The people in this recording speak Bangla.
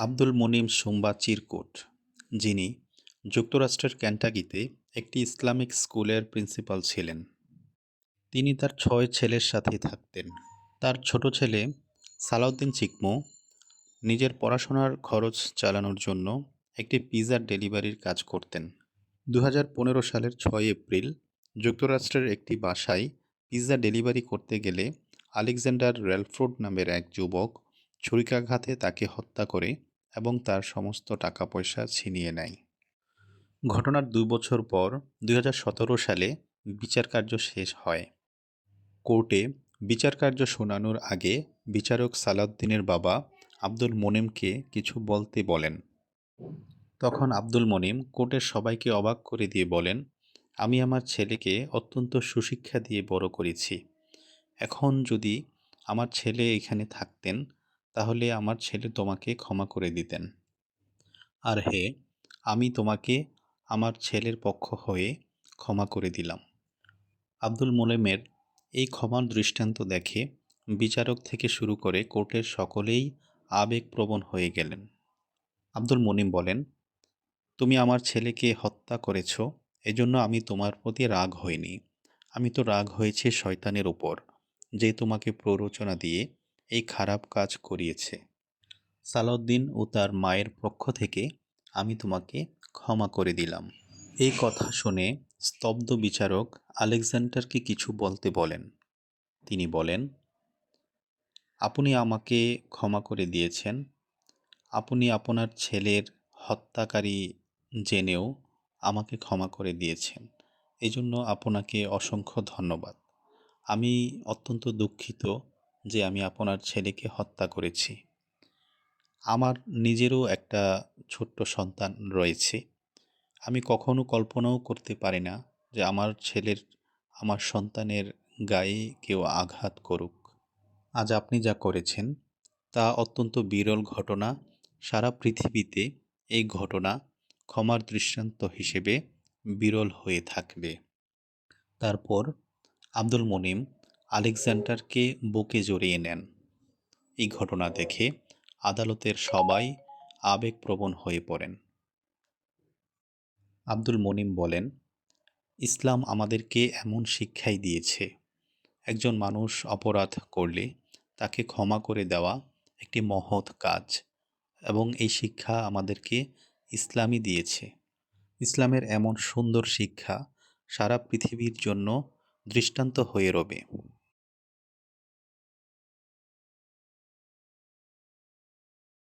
আব্দুল মুনিম সুম্বা চিরকুট, যিনি যুক্তরাষ্ট্রের ক্যান্টাকিতে একটি ইসলামিক স্কুলের প্রিন্সিপাল ছিলেন। তিনি তার ছয় ছেলের সাথে থাকতেন। তার ছোট ছেলে সালাউদ্দিন চিকমো নিজের পড়াশোনার খরচ চালানোর জন্য একটি পিজার ডেলিভারির কাজ করতেন। দু হাজার পনেরো সালের ছয় এপ্রিল যুক্তরাষ্ট্রের একটি বাসায় পিৎজা ডেলিভারি করতে গেলে আলেকজান্ডার রেলফোর্ড নামের এক যুবক ছুরিকাঘাতে তাকে হত্যা করে এবং তার সমস্ত টাকা পয়সা ছিনিয়ে নেয়। ঘটনার দুই বছর পর দু হাজার সতেরো সালে বিচারকার্য শেষ হয়। কোর্টে বিচারকার্য শোনানোর আগে বিচারক সালাউদ্দিনের বাবা আব্দুল মোনেমকে কিছু বলতে বলেন। তখন আব্দুল মনিম কোর্টের সবাইকে অবাক করে দিয়ে বলেন, আমি আমার ছেলেকে অত্যন্ত সুশিক্ষা দিয়ে বড় করেছি। এখন যদি আমার ছেলে এখানে থাকতেন তাহলে আমার ছেলে তোমাকে ক্ষমা করে দিতেন। আর হে, আমি তোমাকে আমার ছেলের পক্ষ হয়ে ক্ষমা করে দিলাম। আব্দুল মোলেমের এই ক্ষমার দৃষ্টান্ত দেখে বিচারক থেকে শুরু করে কোর্টের সকলেই আবেগপ্রবণ হয়ে গেলেন। আব্দুল মনিম বলেন, তুমি আমার ছেলেকে হত্যা করেছ, এজন্য আমি তোমার প্রতি রাগ হইনি। আমি তো রাগ হয়েছে শয়তানের ওপর যে তোমাকে প্ররোচনা দিয়ে এই খারাপ কাজ করিয়েছে। সালাউদ্দিন ও তার মায়ের পক্ষ থেকে আমি তোমাকে ক্ষমা করে দিলাম। এই কথা শুনে স্তব্ধ বিচারক আলেকজান্ডারকে কিছু বলতে বলেন। তিনি বলেন, আপনি আমাকে ক্ষমা করে দিয়েছেন। আপনি আপনার ছেলের হত্যাকারী জেনেও আমাকে ক্ষমা করে দিয়েছেন। এজন্য আপনাকে অসংখ্য ধন্যবাদ। আমি অত্যন্ত দুঃখিত যে আমি আপনার ছেলেকে হত্যা করেছি। আমার নিজেরও একটা ছোট্ট সন্তান রয়েছে। আমি কখনো কল্পনাও করতে পারি না যে আমার ছেলের, আমার সন্তানের গায়ে কেউ আঘাত করুক। আজ আপনি যা করেছেন, তা অত্যন্ত বিরল ঘটনা। সারা পৃথিবীতে এই ঘটনা ক্ষমার দৃষ্টান্ত হিসেবে বিরল হয়ে থাকবে। তারপর আব্দুল মনিম আলেকজান্ডারকে বুকে জড়িয়ে নেন। এই ঘটনা দেখে আদালতের সবাই আবেগপ্রবণ হয়ে পড়েন। আব্দুল মনিম বলেন, ইসলাম আমাদেরকে এমন শিক্ষাই দিয়েছে। একজন মানুষ অপরাধ করলে তাকে ক্ষমা করে দেওয়া একটি মহৎ কাজ এবং এই শিক্ষা আমাদেরকে ইসলামই দিয়েছে। ইসলামের এমন সুন্দর শিক্ষা সারা পৃথিবীর জন্য দৃষ্টান্ত হয়ে রবে।